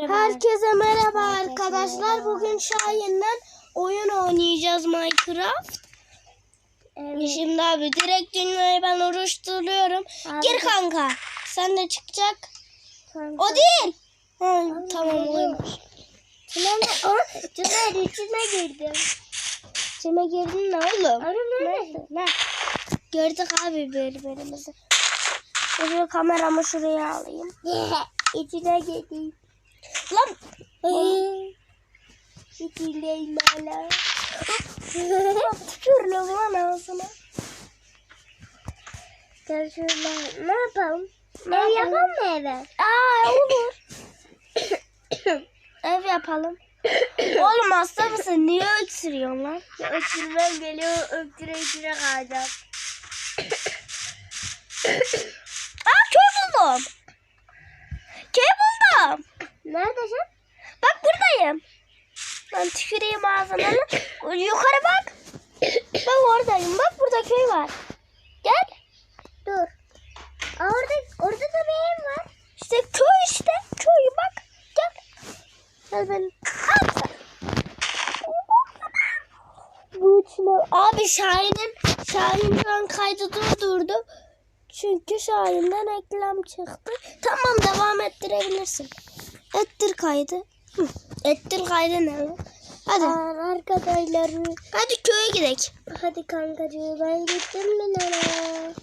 Herkese merhaba arkadaşlar. Bugün Şahin'den oyun oynayacağız Minecraft. Evet. Şimdi abi direkt dünyayı ben oluşturuyorum. Abi. Gir kanka. Sen de çıkacak. Kanka. O değil. Ha, tamam oymuş. Tamam. Aa, Caner içine girdim. Kime girdin ne oğlum? Abi neredesin? Ne? Gördük abi birbirimizi. Şöyle kameramı şuraya alayım. içine girdim. Lan İçindeyim hala. tükürüyorum lan ağzına. Gel şuradan. Ne yapalım? Ne Ev yapalım? mı eve? Aa olur. Ev yapalım. Oğlum hasta mısın? Niye öksürüyorsun lan? Öksürmem geliyor. Öksüre öksüre kalacağım. Aa buldum. Neredesin? Bak buradayım. Ben tüküreyim ağzına. Yukarı bak. Bak oradayım. Bak burada köy var. Gel. Dur. Aa, orada, orada da bir ev var. İşte köy işte. Köy bak. Gel. Gel ben. Al. Bu içine... Abi Şahin'in Şahin şu an kaydı durdurdu. Çünkü Şahin'den eklem çıktı. Tamam devam ettirebilirsin. Ettir kaydı. Hı, Ettir kaydı ne? Hadi. Aa, arkadaşlar. Hadi köye gidelim. Hadi kankacığım ben gittim mi nereye?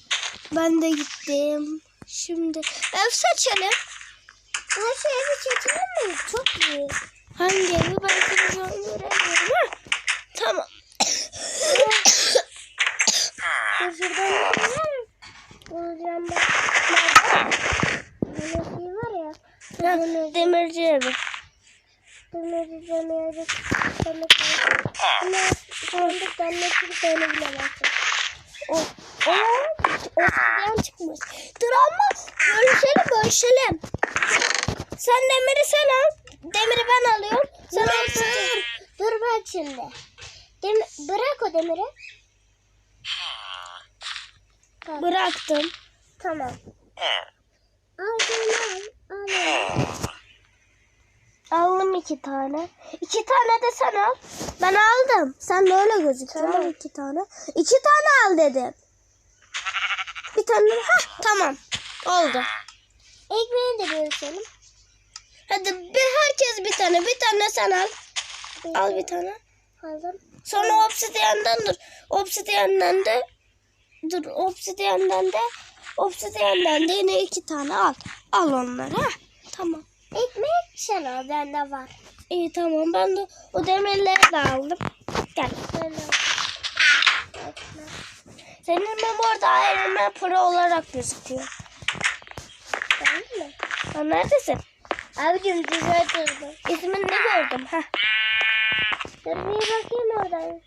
Ben de gittim. Şimdi ev seçelim. Aa şu evi çekelim mi? Çok büyük. Hangi evi ben an göremiyorum. Ha? Tamam. Dur şuradan bir şey var mı? Bulacağım ben. Nerede? Böyle şey var ya. Ha, Demir, Demirci evi. demir, demir, demir. Ama sandık demir böyle bilemezsin. O, o, oksijen çıkmış. Dur ama bölüşelim bölüşelim. Sen demiri sen al. Demiri ben alıyorum. Sen Dur, oksijen. dur, dur bak şimdi. Demir, bırak o demiri. Bak, Bıraktım. Tamam. Al canım al. Al. Aldım iki tane. İki tane de sen al. Ben aldım. Sen gözüküyor. Tamam. iki tane. İki tane al dedim. Bir tane. Hah tamam. Oldu. Ekmeği de bölüşelim. Hadi bir herkes bir tane. Bir tane sen al. Al bir tane. Aldım. Sonra obsidiyenden dur. Obsidiyenden de dur. Obsidiyenden de obsidiyenden de yine iki tane al. Al onları. Ha? Tamam. Ekmek sen al bende var. İyi tamam. Ben de o demirleri de aldım. Gel. Senin mem orada Iron Pro olarak gözüküyor. Sen mi? Ha, neredesin? Abicim düzeltirdim. İsmini ne gördüm? Ha. Dur bir bakayım oradan.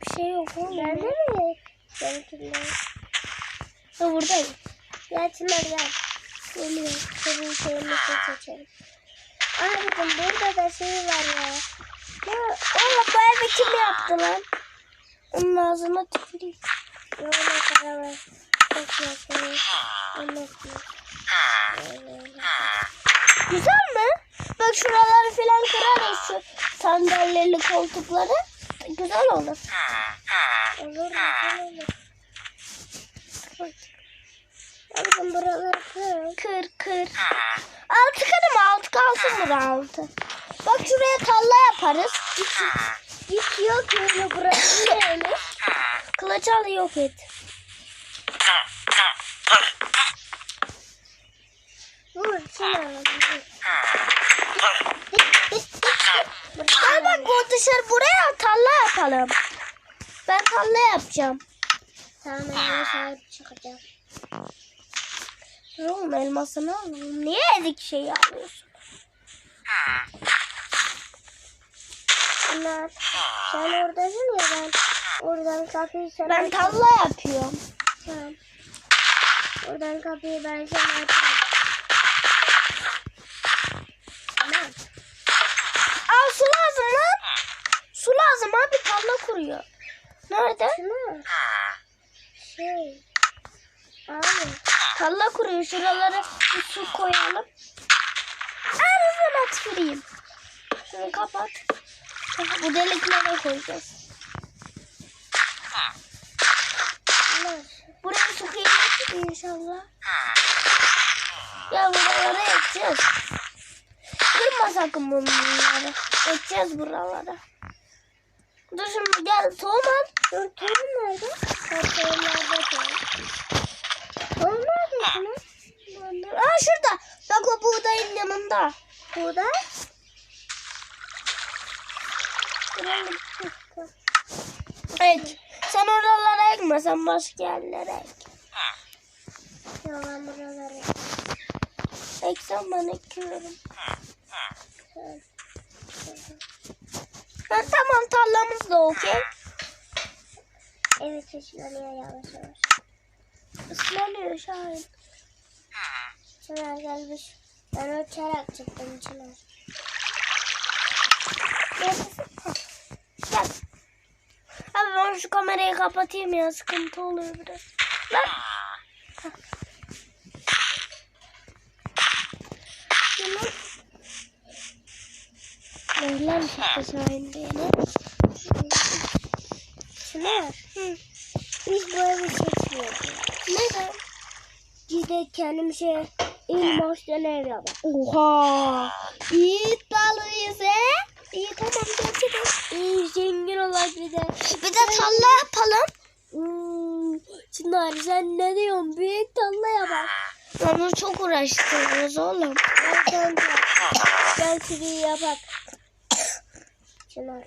Bir şey yok oğlum. Bende mi? Benimkinde. Ha, buradayım. Gel Çınar gel. Geliyor. Senin şeyini seçelim. Abicim burada da şey var ya. Oğlum bu evi kim yaptı lan? Onun ağzına tüküreyim. Güzel mi? Bak şuraları falan kırarız şu sandalyeli koltukları. Güzel olur. Olur mu? Olur. Abicim buraları kır. Kır kır. Altı kırım altı kalsın bura altı. Bak şuraya talla yaparız. Hiç yok öyle burası neymiş? Kılıç al yok et. Vur. Gel bak bu dışarı buraya talla yapalım. Ben talla yapacağım. Tamam sahip çıkacağım. Dur oğlum elmasını alalım. Niye ezik şeyi alıyorsun? Çınar. Sen oradasın ya ben. Oradan kapıyı sana Ben talla yapıyorum. Tamam. Oradan kapıyı ben sana açarım. Tamam. Al su lazım lan. Su lazım abi talla kuruyor. Nerede? Çınar. Şey. Abi. Talla kuruyor. Şuralara bir su koyalım. Ağzına tüküreyim. Şunu kapat. Bu deliklere koyacağız. Buraya kıymetli inşallah. Ya buralara ekeceğiz. Kırma sakın bunları. Ekeceğiz buralara. Dur şimdi gel tohum al. Dur tohum nerede? Tohum nerede tohum? Tohum nerede Çınar? Aa şurada. Bak o buğdayın yanında. Buğday. Evet. Sen oralara ekme. Sen başka yerlere ek. Ya ben buraları. Eksen ben ekiyorum. Ha, tamam tarlamız da okey. Evet ışınlanıyor yavaş yavaş. Islanıyor Şahin. Çınar gelmiş. Ben uçarak çıktım Çınar. Neredesin? Abi ben şu kamerayı kapatayım ya sıkıntı oluyor biraz. Lan. Meylan çıktı Şahin diyelim. Çınar. Biz evi seçmiyoruz. Neden? Gidip kendim şey ilmoştan ev yapalım. Oha. İyi dalıyız he. İyi tamam. İyi zengin olak bir de. Bir de tarla yapalım. Hmm, Çınar sen ne diyorsun? Büyük tarlaya bak. Onu çok uğraştırıyoruz oğlum. Ben. Ben sürüyü yapak. Çınar.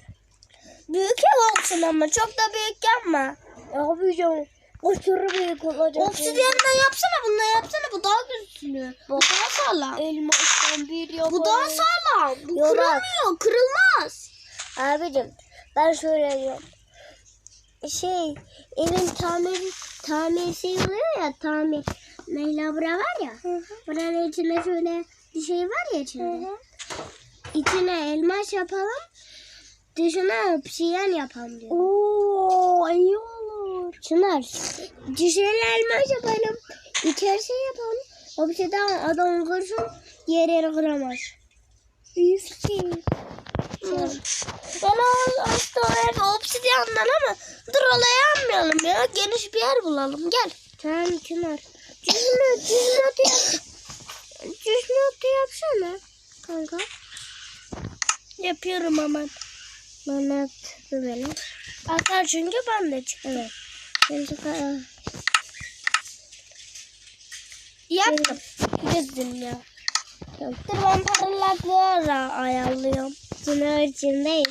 Büyük ev olsun ama çok da büyük yapma. Abi canım. Aşırı büyük olacak. Obsidiyenden yapsana bundan yapsana bu daha güçlü. Bu daha sağlam. Elmastan bir yapalım. Bu daha sağlam. Bu Yok. kırılmıyor kırılmaz. Abicim ben şöyle diyorum. Şey evin tamir tamirsi oluyor ya tamir. Leyla bura var ya. Buranın içinde şöyle bir şey var ya içinde. İçine elmas yapalım. Dışına obsidiyen yapalım diyor. Oo iyi olur. Çınar. Dışına elmas yapalım. İçerisine yapalım. Obsidiyen adam kırsın yer yeri kıramaz. İyi fikir. Ben o- aslında ev obsidiyenden ama dur olaya almayalım ya. Geniş bir yer bulalım gel. Tamam Çınar. Cüzme, cüzme atı yap. Cüzme atı yapsana. Kanka. Yapıyorum hemen. Bana attı benim. Atar çünkü ben de çıktım. Evet. Ben çıkar. Yaptım. Gezdim ya. Dur ben parlaklığı ayarlıyorum. Çınar içindeyim.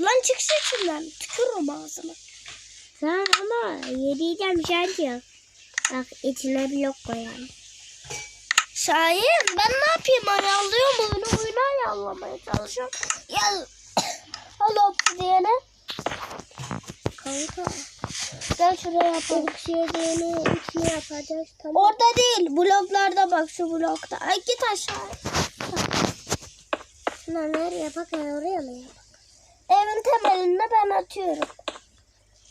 Lan çıksın içinden. Tükürürüm ağzına. Tamam ama yediyeceğim şarkı. Bak içine blok koyalım. Şahin ben ne yapayım ayarlıyorum oyunu oyunu ayarlamaya çalışıyorum. Gel. Al obsidiyene. Kanka. Gel şuraya yapalım. Oksijeni içine yapacağız. Tamam. Orada değil. Bloklarda bak şu blokta. Ay git aşağı. Çınar nereye bak oraya mı yap? Evin temelini ben atıyorum.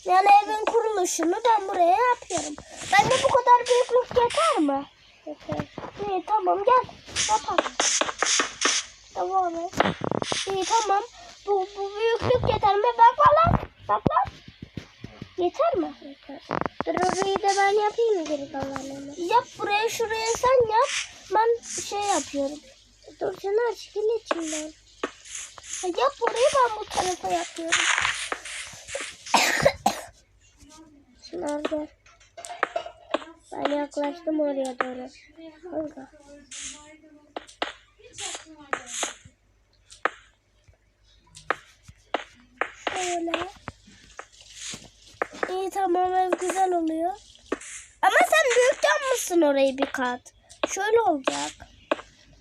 Yani evin kuruluşunu ben buraya yapıyorum. Bende bu kadar büyüklük yeter mi? Yeter. İyi tamam gel. Yapalım. Tamam. İyi tamam. Bu, bu büyüklük yeter mi? Yapayım geri kalanını? Yap buraya şuraya sen yap. Ben şey yapıyorum. Dur Çınar çekil içinden. Ha, Yap burayı ben bu tarafa yapıyorum. Çınar gel. Ben yaklaştım oraya doğru. Kanka. Şöyle. İyi tamam ev güzel oluyor. Ama sen büyük yapmışsın orayı bir kat. Şöyle olacak.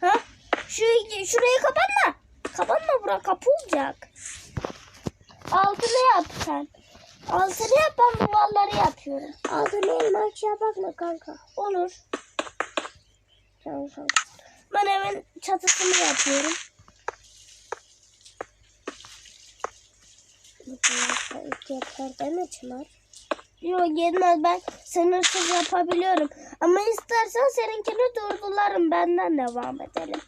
Ha? Şu, şurayı kapatma. Kapatma bura kapı olacak. Altını yap sen. Altını yap ben duvarları yapıyorum. Altına elmas yapak mı kanka? Olur. Tamam kanka. Ben evin çatısını yapıyorum. Bu tarafta ilk yeter? Yok yetmez ben sınırsız yapabiliyorum. Ama istersen seninkini durdularım benden devam edelim.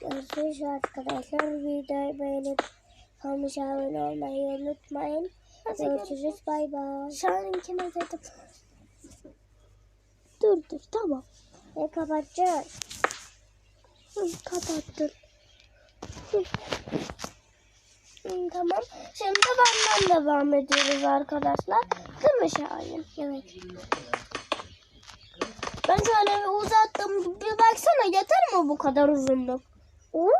Görüşürüz arkadaşlar. Videoyu beğenip kanalımıza abone olmayı unutmayın. Hadi Görüşürüz. Bay bay. Şahin'inkine dedim. Dur dur tamam. Ve kapatacağız. Kapattım. Tamam. Şimdi benden devam ediyoruz arkadaşlar. Değil mi Şahin? Evet. Ben şöyle bir uzattım. Bir baksana yeter mi bu kadar uzunluk? Oo,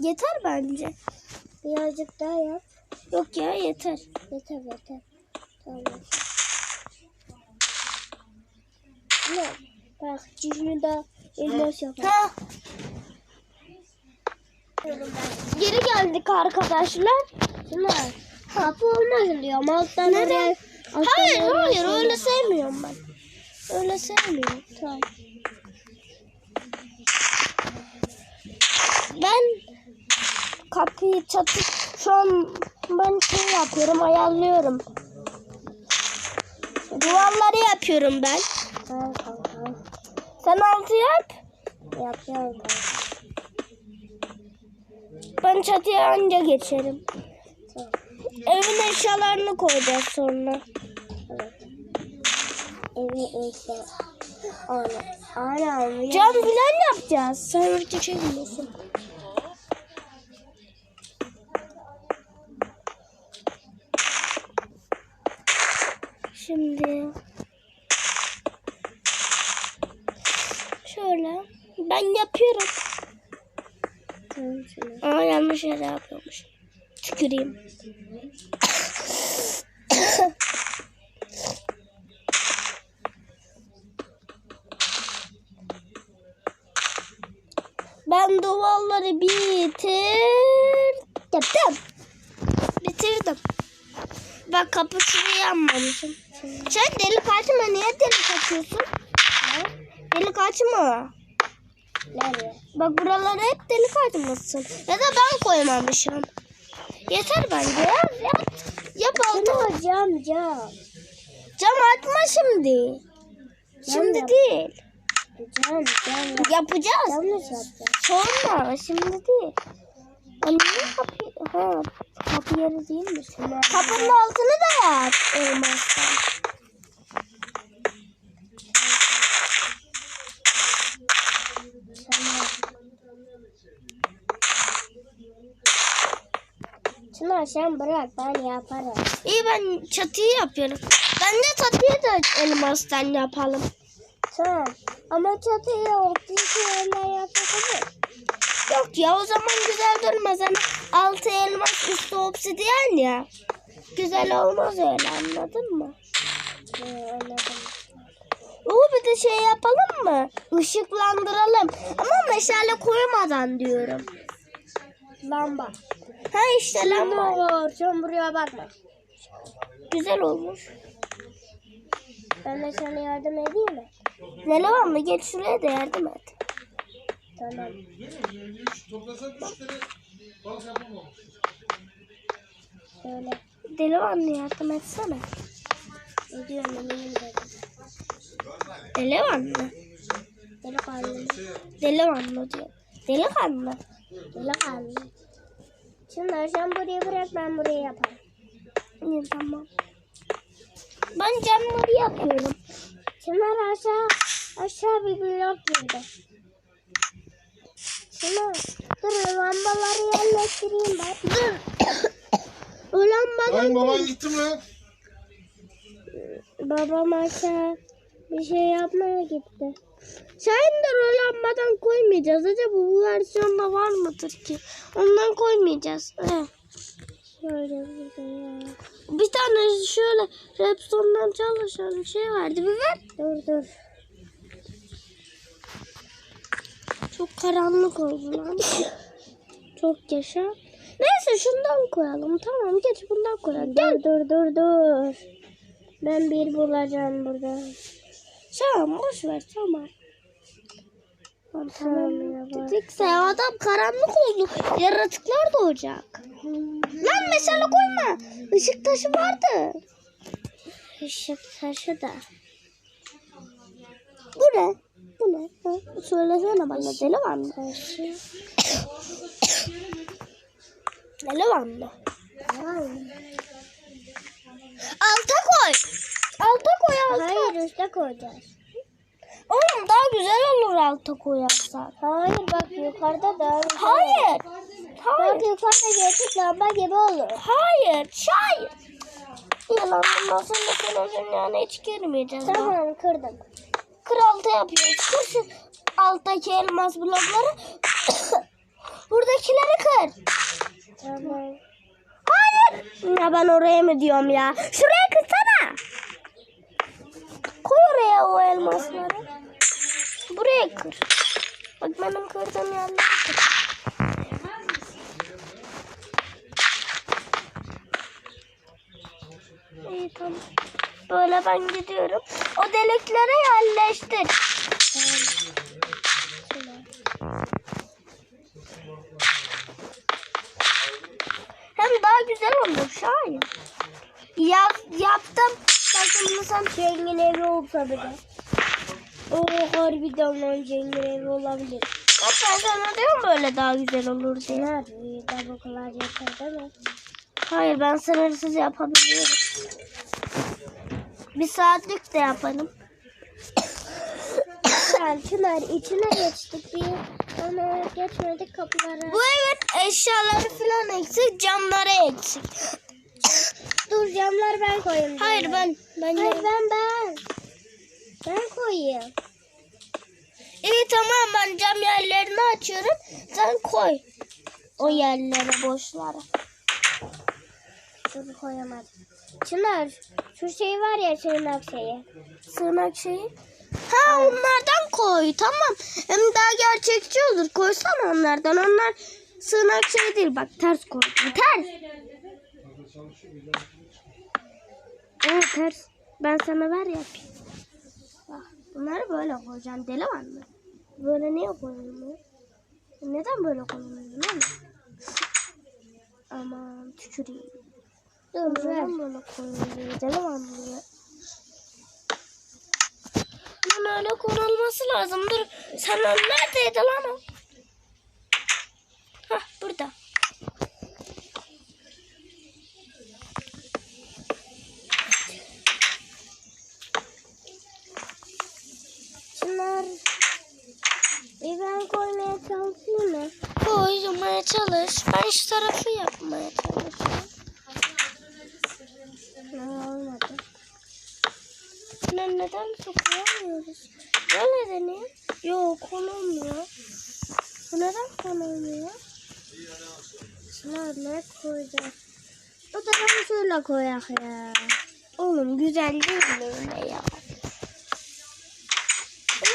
Yeter bence. birazcık daha yap. Yok ya yeter. Yeter yeter. Tamam. Ne? Bak cücünü de elmas yapar. Geri geldik arkadaşlar. Şunlar. Kapı olmaz diyor alttan Neden? oraya- alttan Hayır oraya hayır şöyle- öyle sevmiyorum ben. Öyle sevmiyorum. Tamam. Ben kapıyı çatı şu an ben şey yapıyorum ayarlıyorum. Duvarları yapıyorum ben. Sen altı yap. Yapıyorum. Ben çatıya anca geçerim. Tamam. Evin eşyalarını koyacağız sonra. Evet. Evi işte. Aynen. Aynen. Cam filan yapacağız. Sen orada çekmiyorsun. Şimdi şöyle ben yapıyorum. Tamam şunu. Aa yanlış yere yapıyormuş. Tüküreyim. ben duvarları bitirdim. Bitirdim. Bak kapısını yanmamışım. Sen delik açma. Niye delik açıyorsun? Delik açma. Bak buraları hep delik açmışsın. Ya da ben koymamışım. Yeter bence ya. Yap, yap altı. Cam cam. Cam atma şimdi. Şimdi yap. değil. Cam cam. Yapacağız. Yanlış yaptım. Sonra şimdi değil. Anne kapı, ha, kapı yeri değil mi? Kapının altını da yap. Elmastan. Şunu sen bırak ben yaparım. İyi ben çatıyı yapıyorum. Ben de çatıyı da elmastan yapalım. Tamam. Ama çatıyı oktayı yerine yapabilir. Yok ya o zaman güzel durmaz. Hani altı elmas üstü obsidiyen ya. Güzel olmaz öyle anladın mı? Ee, anladım. Oo bir de şey yapalım mı? Işıklandıralım. Ama meşale koymadan diyorum. Lamba. Ha işte lamba. Olur. Sen buraya bakma. Güzel olmuş. Ben de sana yardım edeyim mi? Ne var mı? Geç şuraya da yardım et. Tamam. Şöyle. Deli var mı? Yardım etsene. Ediyorum eminim dedim. Deli var mı? Deli kaldım. Deli var mı diyor. Deli var Şunları sen buraya bırak ben buraya yaparım. İyi tamam. Ben camları yapıyorum. Şunlar aşağı aşağı bir blok girdi. Şunu dur lambaları yerleştireyim ben. Dur. o lambadan Sayın baban gitti mi lan? Babam aşağı bir şey yapmaya gitti. Şahin'den o lambadan koymayacağız. Acaba bu versiyonda var mıdır ki? Ondan koymayacağız. Eh. Şöyle bir ya. Bir tane şöyle Repson'dan çalışan şey vardı. Bir ver. Dur dur. Çok karanlık oldu lan. Çok yaşa. Neyse şundan koyalım. Tamam geç bundan koyalım. Gel. Dur dur dur. Ben bir bulacağım burada. Tamam boş ver tamam. Dedikse adam karanlık oldu. Yaratıklar doğacak. Lan mesela koyma. Işık taşı vardı. Işık taşı da. Bu ne? Bu ne? Ha? Söylesene bana deli var mı? Deli var mı? Alta koy. Alta koy alta. Hayır üstte koyacağız. Oğlum daha güzel olur alta koyarsan. Hayır bak yukarıda da. Hayır. Bak Hayır. yukarıda gerçek lamba gibi olur. Hayır. Hayır. Yalan bundan sonra televizyon yani hiç girmeyeceğiz. Tamam. Kırdım. Kır alta yapıyoruz. Kır alttaki elmas blokları. Buradakileri kır. Tamam. Hayır. Ya ben oraya mı diyorum ya? Şuraya kırsana. Koy oraya o elmasları. Buraya kır. Bak benim kırdığım yerleri kır. İyi tamam. Böyle ben gidiyorum. O deliklere yerleştir. Hem daha güzel olur şahin. Yap, yaptım. Bakın sen Zengin evi olsa bile. Oo harbiden lan zengin evi olabilir. Bak ben sana diyorum böyle daha güzel olur diye. Çınar iyi de bu kadar yeter değil mi? Hayır ben sınırsız yapabiliyorum. Bir saatlik de yaparım. Yani Çınar içine geçtik bir ama geçmedik kapılara. Bu evin eşyaları falan eksik, camları eksik. Dur camları ben koyayım. Hayır ben ben Hayır ben ben. Ben koyayım. İyi tamam ben cam yerlerini açıyorum. Sen koy. O yerlere boşlara. Dur koyamadım. Çınar şu şey var ya sığınak şeyi. Sığınak şeyi. Ha onlardan koy tamam. Hem daha gerçekçi olur. Koysana onlardan. Onlar sığınak şey değil. Bak ters koy. Ters. Evet ters. Ben sana ver yapayım. Bunları böyle koyacaksın. Deli var mı? Böyle niye koyulmuyor? Neden böyle koyulmuyor? Değil mi? Aman tüküreyim. Dur. Neden böyle koyulmuyor? Deli var mı? ya? Bunun öyle konulması lazım. Dur. Sen neredeydi lan o? Hah burada. Çınar. Bir ben koymaya çalışayım mı? Koymaya çalış. Ben şu tarafı yapmaya çalışıyorum. Ne olmadı. Ne, neden sokulamıyoruz? Böyle deneyim. Yok konulmuyor. Bu neden konulmuyor? Çınar ne koyacağız? O da ben şöyle koyak ya. Oğlum güzel değil mi öyle ya?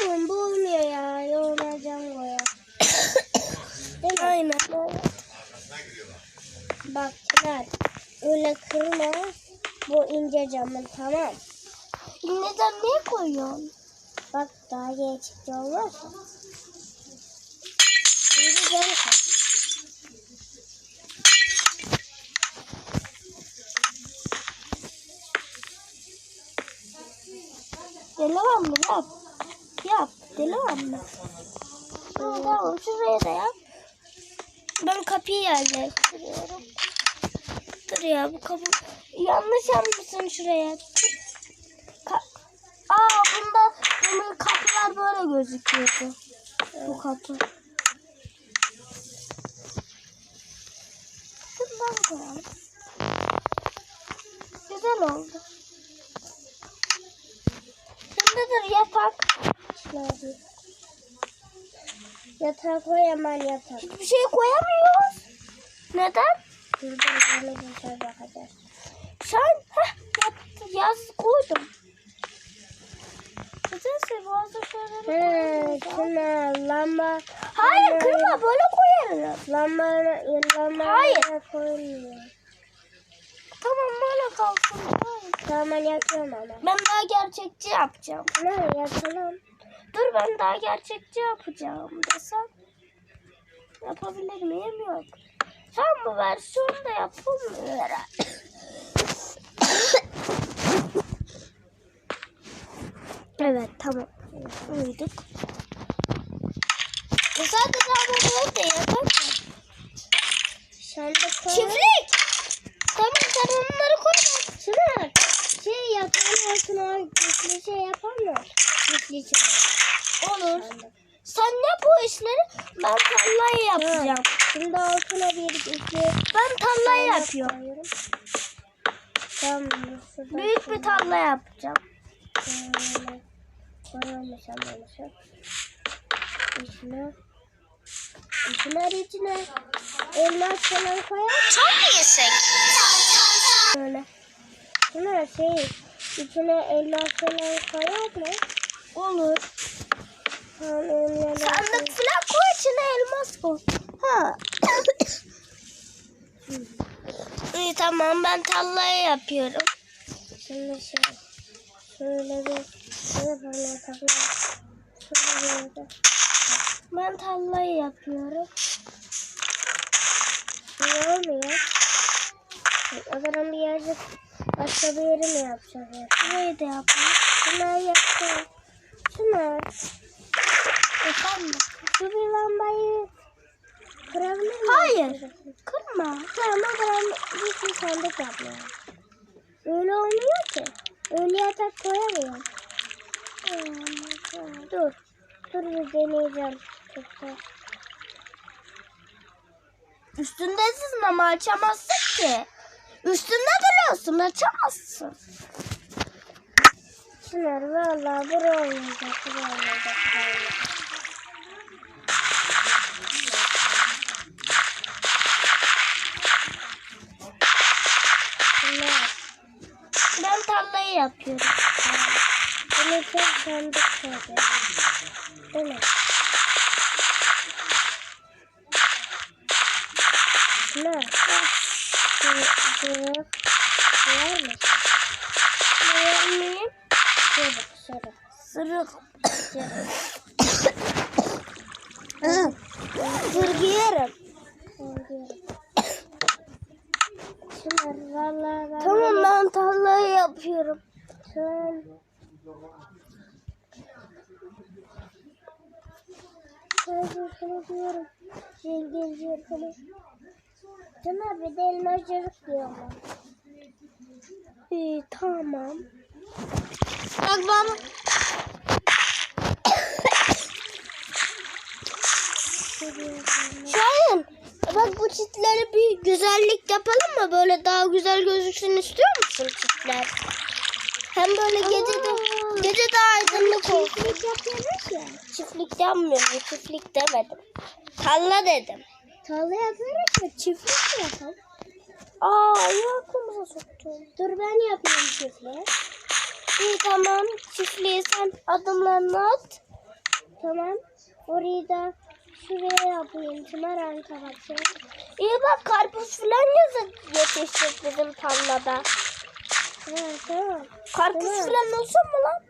Oğlum bu olmuyor ya. Yoğuracağım koyak. Aynen öyle. Bak Çınar. Öyle kırma. Bu ince camın tamam. Neden niye koyuyorsun? Bak daha gerçekçi olmazsa. İnce cam koy. Deli var mı? Yap. Yap. Deli var mı? Tamam, tamam şuraya da yap. Ben kapıyı yerleştiriyorum. Dur ya bu kapı. Yanlış yapmışsın şuraya. Gözüküyordu. Bu kapı. Şundan koyalım. Güzel oldu. Şimdi dur yatak. Çınar. Yatağa koy yatak. Hiçbir şey koyamıyoruz. Neden? Dur böyle bir şey bakacağız. Sen heh, yap, yaz koydum. He. Çınar lamba. Hayır kırma böyle koyarız. Lamba, lamba Hayır. koymuyor. Tamam böyle kalsın. Hayır. Tamam ben yatıyorum ama. Ben daha gerçekçi yapacağım. Ne yatalım? Dur ben daha gerçekçi yapacağım desem. Yapabilir miyim? Yok. Tam bu versiyonda yapılmıyor herhalde. evet tamam uyduk. Bu sadece ablalar da yapar mı? Sen de koy. Çiftlik! Tamam sen onları koy. Çınar. Şey yatağın altına çiftli şey yapamıyor. Çiftli şey. Olur. Sen yap o işleri. Ben tarlayı yapacağım. Şimdi altına bir iki. Ben tarlayı yapıyorum. yapıyorum. Tamam. Büyük bir tarla yapacağım. Hmm. Koyalım sanırım. İçine. İçine içine. Elmas falan koyar. Çok yesek? Böyle. Şuna şey. içine elmas falan koyar mı? Olur. Sandık falan koy içine elmas koy. Ha. İyi tamam ben tarlayı yapıyorum. Şimdi şey. Şöyle bir. Ben tarlayı yapıyorum. Ne olmuyor? O zaman bir yerde başka bir yeri mi yapacağız? ya? Burayı da yapayım. Şunlar yapacağım. Şunlar. Efendim? Şu bir lambayı kırabilir miyim? Hayır. Kırma. Tamam bir şey sandık yapmıyorum. Öyle olmuyor ki. Öyle yatak koyamıyorum. Dur. Dur bir deneyeceğim. Üstündesin ama açamazsın ki. Üstünde duruyorsun açamazsın. Şunlar valla bura olmayacak. Bura olmayacak. Bura olmayacak. Şunlar. Ben tarlayı yapıyorum. Çok sandık koyacağım. Değil mi? Şunlar. Şunu, şunu. Var mı? Beğenmeyeyim. Şöyle, şöyle. Sırık. şöyle. Sırgı yerim. Şunlar valla valla. Tamam ben tarlayı yapıyorum. Şun. Şöyle şunu diyorum. Zengin zırhını. Şunlar elmacılık diyorlar. İyi tamam. Bak bana. Şahin. Bak bu çitleri bir güzellik yapalım mı? Böyle daha güzel gözüksün istiyor musun çitler? Hem böyle gece de, gece de aydınlık olsun. Çiftlik yapıyoruz ya. Çiftlik yapmıyorum. Çiftlik demedim. Tarla dedim. Tarla yapıyoruz ya. Çiftlik mi yapalım? Aa iyi aklımıza soktun. Dur ben yapayım çiftliği. İyi tamam. Çiftliği sen adımlarını at. Tamam. Orayı da şuraya yapayım. Çınar anka bakacağım. İyi bak karpuz falan yazın yetişecek bizim tarlada. Ha, tamam. Karpuz Tamam. falan olsun mu lan?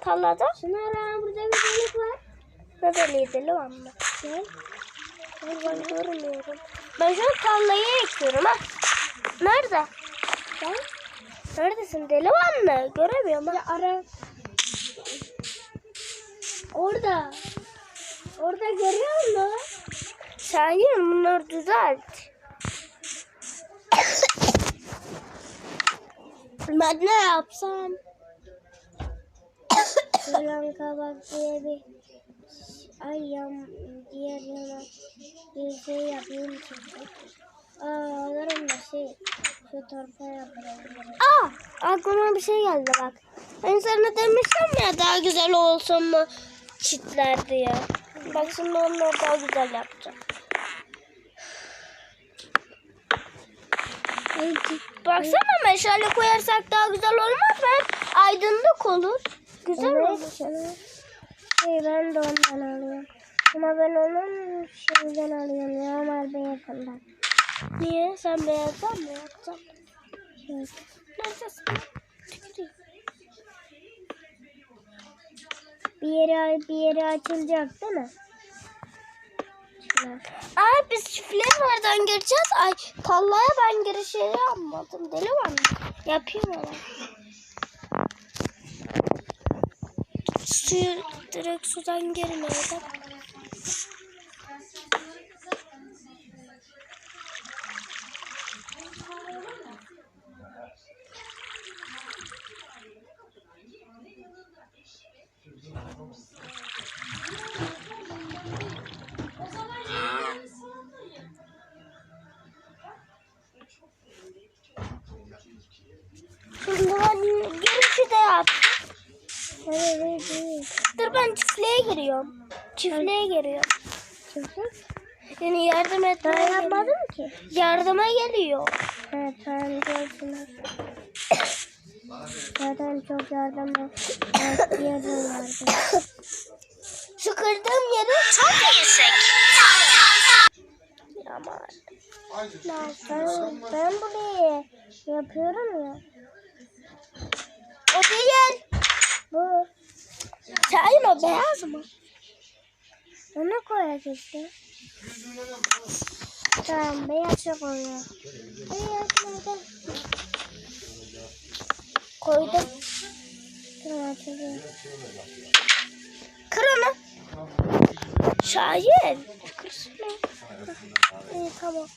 Tarlada. Ana burada bir delik var. Ne deliydi lan mı? Gel. Ben görmüyorum. Ben şu tarlayı ekiyorum ha. Nerede? Gel. Neredesin deli mı? Göremiyorum ha. Ara. Orada. Orada görüyor musun? Şahin bunları düzelt. ben ne yapsam? Şuradan kabak diye bir ay yan diğer yana bir şey yapayım çünkü. Aa alırım da şey şu torpa yaparım. Aa, aklıma bir şey geldi bak. Ben sana demiştim ya daha güzel olsun mu çitler diye. Bak şimdi onları daha güzel yapacağım. Baksana meşale koyarsak daha güzel olmaz mı? Hep aydınlık olur. Güzel olur. evet. Şey ben de ondan alıyorum. Ama ben onun şeyden alıyorum ya Ömer Beyazı'ndan. Niye? Sen beyazdan mı yapacaksın? Evet. Neredesin? Bir yeri, bir yeri açılacak değil mi? Aa biz çiftliğe nereden gireceğiz? Ay tarlaya ben girişi yapmadım. Deli var mı? Yapayım ama. Suyu direkt sudan girmeyelim. Yani yardım ben etmeye geliyor. yapmadım ki. Yardıma geliyor. Evet, tamam görsünüz. Zaten çok yardım vardı. Şu kırdığım yeri çok yüksek. Aman. Ben, ben burayı yapıyorum ya. O değil. Bu. Şahin o beyaz mı? Onu koyacak işte. Tamam beyaz koyuyor. Beyaz nerede? Koydum. Tamam çocuğum. Kır onu. Şahin. Kırsın onu. İyi tamam.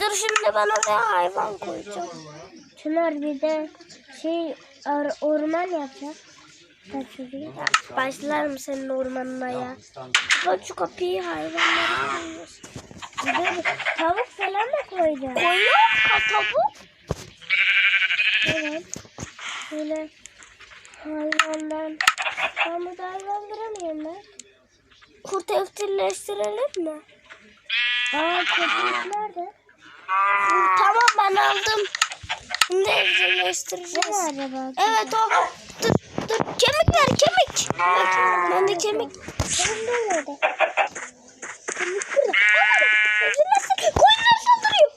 Dur şimdi ben oraya hayvan koyacağım. Çınar bir de şey or- orman yapacak. Ben çocuğum. Başlar mı senin ormanına ya? Kapat şu kapıyı hayvanlara koyuyorsun. Tavuk falan da koyacağım. Koyuyor ha tavuk. Evet. Şöyle hayvandan. Ben burada hayvan duramıyorum ben. Kurt evcilleştirelim mi? Aa köpek nerede? Tamam ben aldım. Şimdi Ne evcilleştireceğiz. var acaba? Evet o. Dur kemik ver kemik. Ben de kemik. Benim de öyle. Kemik kırın. Evcilleştir. Koyunlar saldırıyor.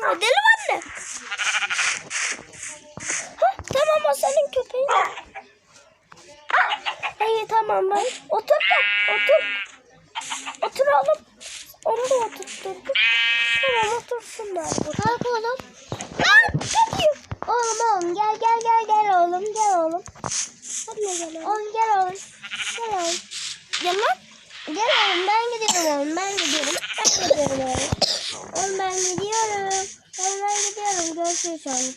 Ha, deli mi anne? Hah, tamam o senin köpeğin. İyi tamam ben. Otur da otur. Otur oğlum. Onu da oturtturduk. Tamam otursunlar burada. Kalk oğlum. Lan kaçıyor. Oğlum oğlum gel gel gel gel oğlum gel oğlum. Hadi gel oğlum. Oğlum gel oğlum. Gel oğlum. Gel lan. Gel oğlum ben gidiyorum oğlum ben gidiyorum. Ben gidiyorum oğlum. Oğlum ben gidiyorum. Oğlum ben gidiyorum. Görüşürüz oğlum.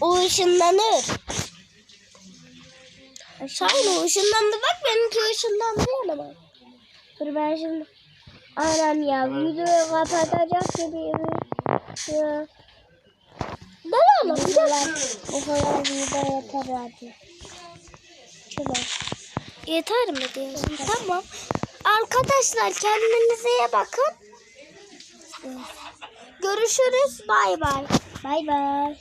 O ışınlanır. Şahin o ışınlandı bak benimki ışınlandı yanıma. Dur ben şimdi. Anam ya videoyu kapatacak gibi. Ya. Ben oğlum Bu kadar, bu kadar video yeter hadi. Şöyle. Yeter mi diyorsun? Tamam. Arkadaşlar kendinize iyi bakın. Görüşürüz. Bay bay. Bay bay.